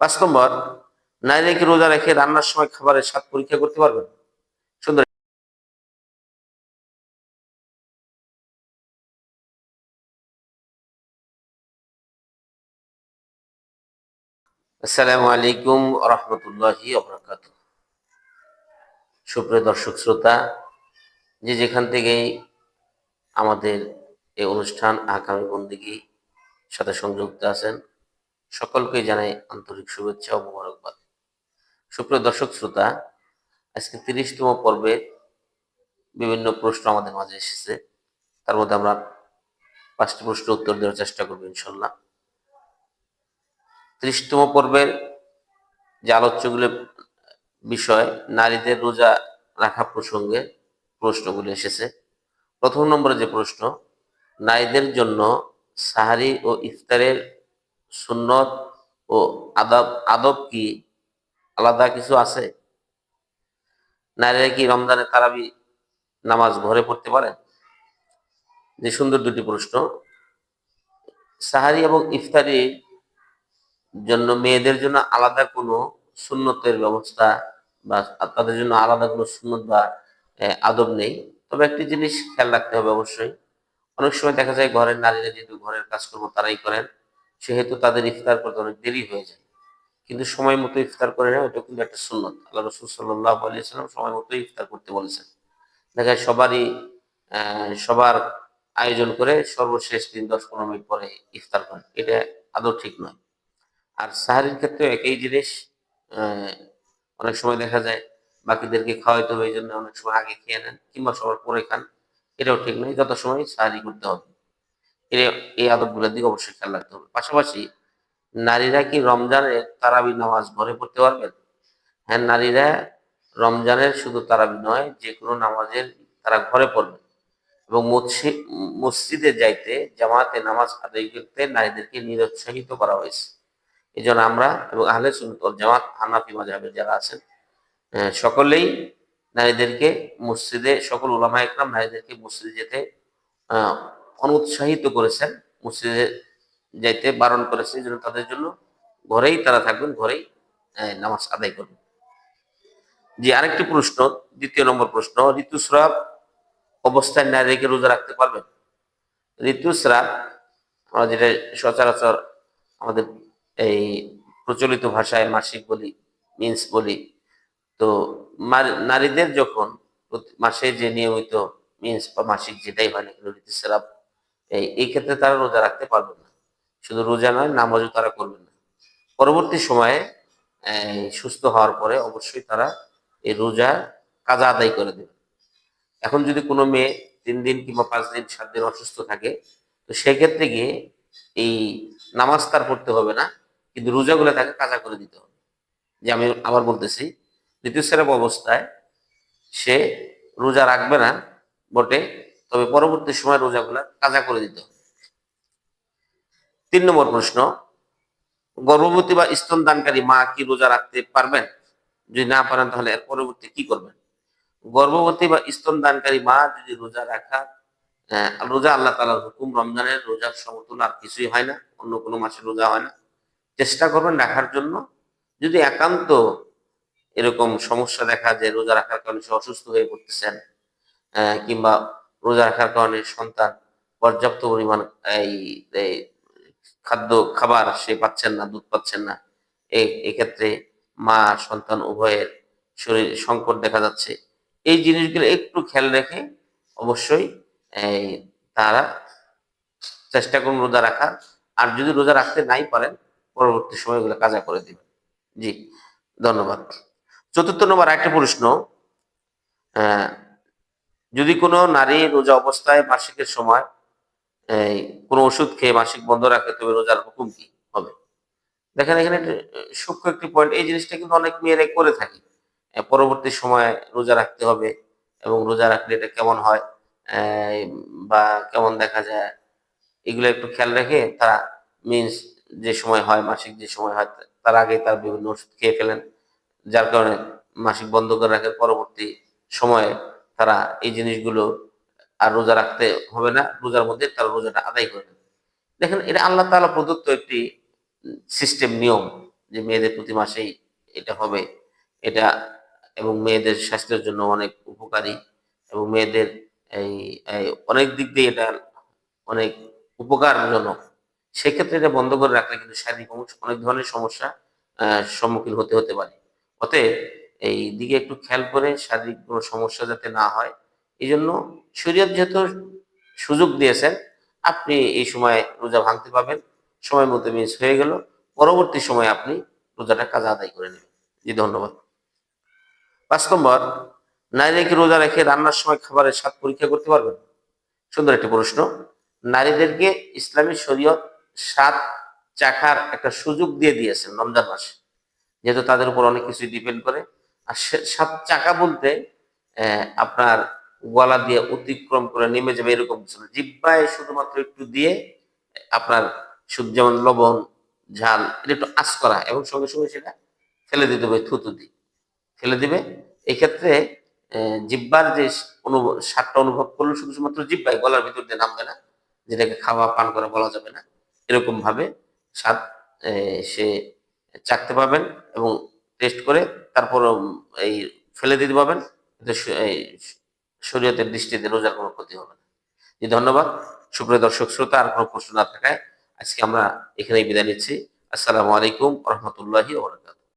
পাঁচ নম্বর নারীরা রোজা রেখে রান্নার সময় খাবারের স্বাদ পরীক্ষা করতে পারবেন? সুন্দর। আসসালামু আলাইকুম রহমতুল্লাহি অবরাকাত সুপ্রিয় দর্শক, শ্রোতা, যে যেখান থেকেই আমাদের এই অনুষ্ঠান আকামী বন্দিগি সাথে সংযুক্ত আছেন সকলকে জানাই আন্তরিক শুভেচ্ছা ও মোবারকবাদ। সুপ্রিয় দর্শক শ্রোতা, আজকে তিরিশতম পর্বে বিভিন্ন প্রশ্ন আমাদের মাঝে এসেছে। তার মধ্যে আমরা পাঁচটি প্রশ্ন উত্তর দেওয়ার চেষ্টা করব ইনশাল্লাহ ত্রিশতম পর্বের যে আলোচ্যগুলো বিষয়, নারীদের রোজা রাখা প্রসঙ্গে প্রশ্নগুলো এসেছে। প্রথম নম্বরে যে প্রশ্ন, নারীদের জন্য সাহারি ও ইফতারের সুন্নত ও আদব আদব কি? আলাদা কিছু আছে? নারীরা কি রমজানে তারাবি নামাজ ঘরে পড়তে পারে? যে সুন্দর দুটি প্রশ্ন। সাহারি এবং ইফতারির জন্য মেয়েদের জন্য আলাদা কোনো সুন্নতের ব্যবস্থা বা তাদের জন্য আলাদা কোনো সুন্নত বা আদব নেই। তবে একটি জিনিস খেয়াল রাখতে হবে অবশ্যই। অনেক সময় দেখা যায় ঘরের নারীরা যেহেতু ঘরের কাজকর্ম তারাই করেন। সেহেতু তাদের ইফতার করতে অনেক দেরি হয়ে যায়। কিন্তু সময় মতো ইফতার করে নেওয়া, এটা কিন্তু একটা সুন্নত। আল্লাহ রসুল সাল্লাহ আলিয়াল্লাম সময় মতো ইফতার করতে বলেছেন। দেখা যায় সবারই সবার আয়োজন করে সর্বশেষ দিন দশ পনেরো মিনিট পরে ইফতার করেন। এটা আদৌ ঠিক নয়। আর সাহারির ক্ষেত্রে একই জিনিস অনেক সময় দেখা যায় বাকিদেরকে খাওয়াইতে হবে, এই জন্য অনেক সময় আগে খেয়ে নেন কিংবা সবার পরে খান। এটাও ঠিক নয়। যত সময় সাহারি করতে হবে। এই আদবগুলোর দিকে অবশ্যই খেয়াল রাখতে হবে। পাশাপাশি নারীরা কি রমজানের তারাবি নামাজ ঘরে পড়তে পারবেন? হ্যাঁ নারীরা রমজানের শুধু তারাবি নয়, যে কোনো নামাজের তারা ঘরে পড়বেন এবং মসজিদ যাইতে, জামাতে নামাজ আদায় করতে নারীদেরকে নিরুৎসাহিত করা হয়েছে। এই জন্য আমরা এবং আহলে সুন্নত ওয়াল জামাত, হানাফি মাঝাবের যারা আছেন সকলেই নারীদেরকে মসজিদে, সকল ওলামা একরাম নারীদেরকে মসজিদে যেতে অনুৎসাহিত করেছেন, মসজিদে যাইতে বারণ করেছে জন্য তাদের জন্য ঘরেই তারা থাকবেন, ঘরেই নামাজ আদায় করবেন। জি, আরেকটি প্রশ্ন, দ্বিতীয় নম্বর প্রশ্ন, ঋতুস্রাব অবস্থায় নারীকে রোজা রাখতে পারবেন? ঋতুস্রাব, আমরা যেটা সচরাচর আমাদের এই প্রচলিত ভাষায় মাসিক বলি মিন্স বলি, তো নারীদের যখন মাসে যে নিয়মিত মিন্স বা মাসিক যেটাই হয় না কেন ঋতুস্রাব এই ক্ষেত্রে তারা রোজা রাখতে পারবেন না। শুধু রোজা নয়, নামাজও তারা করবেন না। পরবর্তী সময়ে সুস্থ হওয়ার পরে অবশ্যই তারা এই রোজা কাজা আদায় করে দেবে। এখন যদি কোনো মেয়ে তিন দিন কিংবা পাঁচ দিন, সাত দিন অসুস্থ থাকে, তো সেক্ষেত্রে গিয়ে এই নামাজ তার পড়তে হবে না, কিন্তু রোজাগুলো তাকে কাজা করে দিতে হবে। যে আমি আবার বলতেছি ঋতুস্রাব অবস্থায় সে রোজা রাখবে না, বটে তবে পরবর্তী সময় রোজাগুলা কাজা করে দিতে। হবে তিন নম্বর প্রশ্ন, গর্ভবতী বা স্তন দানকারী মা কি রোজা রাখতে পারবেন? যদি না পারেন তাহলে এর পরবর্তী কি করবেন? গর্ভবতী বা স্তন দানকারী মা যদি রোজা রাখা রোজা আল্লাহ তালার হুকুম রমজানের রোজার সমতুল আর কিছুই হয় না, অন্য কোনো মাসে রোজা হয় না। চেষ্টা করবেন রাখার জন্য। যদি একান্ত এরকম সমস্যা দেখা যায় রোজা রাখার কারণে সে অসুস্থ হয়ে পড়তেছেন কিংবা রোজা রাখার কারণে সন্তান পর্যাপ্ত পরিমাণ এই খাদ্য, খাবার সে পাচ্ছেন না, দুধ পাচ্ছেন না। এক্ষেত্রে মা, সন্তান উভয়ের শরীর সংকট দেখা যাচ্ছে। এই জিনিসগুলো একটু খেয়াল রেখে অবশ্যই তারা চেষ্টা করুন রোজা রাখার। আর যদি রোজা রাখতে নাই পারেন, পরবর্তী সময়গুলো কাজা করে দিবেন। জি, ধন্যবাদ। চতুর্থ নম্বর একটা প্রশ্ন যদি কোনো নারী রোজা অবস্থায় মাসিকের সময় কোনো ওষুধ খেয়ে মাসিক বন্ধ রাখে, তবে রোজার হুকুম কি হবে? দেখেন এখানে সূক্ষ্ম একটি পয়েন্ট এই জিনিসটা কিন্তু অনেক মেয়েরাই করে থাকে। পরবর্তী সময়ে রোজা রাখতে হবে এবং রোজা রাখলে এটা কেমন হয় বা কেমন দেখা যায়, এগুলো একটু খেয়াল রেখে তারা মিন্স যে সময় হয়, মাসিক যে সময় হয়, তার আগে তার বিভিন্ন ওষুধ খেয়ে ফেলেন। যার কারণে মাসিক বন্ধ করে রাখার পরবর্তী সময়ে তারা এই জিনিসগুলো আর রোজা রাখতে হবে না, রোজার মধ্যে তারা রোজাটা আদায় করে নেবে। দেখেন, এটা আল্লাহ তাআলা প্রদত্ত একটি সিস্টেম, নিয়ম যে মেয়েদের প্রতি মাসেই এটা হবে। এটা এবং মেয়েদের স্বাস্থ্যের জন্য অনেক উপকারী এবং মেয়েদের এই অনেক দিক দিয়ে এটা অনেক উপকারজনক। সেক্ষেত্রে এটা বন্ধ করে রাখলে কিন্তু শারীরিক অনেক- ধরনের সমস্যা সম্মুখীন হতে হতে পারে। অতএব এই দিকে একটু খেয়াল করে শারীরিক কোনো সমস্যা যাতে না হয়। এই জন্য শরীয়ত যেহেতু সুযোগ দিয়েছেন, আপনি এই সময় রোজা ভাঙতে পাবেন সময় মতো মিস হয়ে গেল। পরবর্তী সময় আপনি রোজাটা কাজা আদায় করে নেবেন। জি, ধন্যবাদ। পাঁচ নম্বর নারীকে রোজা রেখে রান্নার সময় খাবারের স্বাদ পরীক্ষা করতে পারবেন? সুন্দর একটি প্রশ্ন। নারীদেরকে ইসলামী শরীয়ত স্বাদ চাখার একটা সুযোগ দিয়ে দিয়েছেন রমজান মাসে। যেহেতু তাদের উপর অনেক কিছু ডিপেন্ড করে। আর সে- স্বাদ চাকা বলতে আপনার গলা দিয়ে অতিক্রম করে নেমে যাবে এরকম না। জিব্বায় শুধুমাত্র একটু দিয়ে আপনার শুধু যেমন লবণ, ঝাল, এটা একটু আঁচ করা এবং সঙ্গে সঙ্গে সেটা ফেলে দিতে হবে, থুতু দিয়ে। ফেলে দিবে। এক্ষেত্রে জিব্বার যে অনুভব স্বাদটা অনুভব করল শুধু শুধুমাত্র জিব্বায় গলার ভিতর দিয়ে নামবে না, যেটাকে খাওয়া, পান করা বলা যাবে না। এরকম ভাবে স্বাদ সে চাকতে পাবেন এবং টেস্ট করে তারপর এই ফেলে দিতে শ- এই শরীয়তের দৃষ্টিতে রোজার কোনো ক্ষতি হবে না। ধন্যবাদ। সুপ্রিয় দর্শক, শ্রোতা, আর কোনো প্রশ্ন না থাকায় আজকে আমরা এখানেই বিদায় নিচ্ছি। আসসালামু আলাইকুম রহমতুল্লাহি ওবরাকাতুহু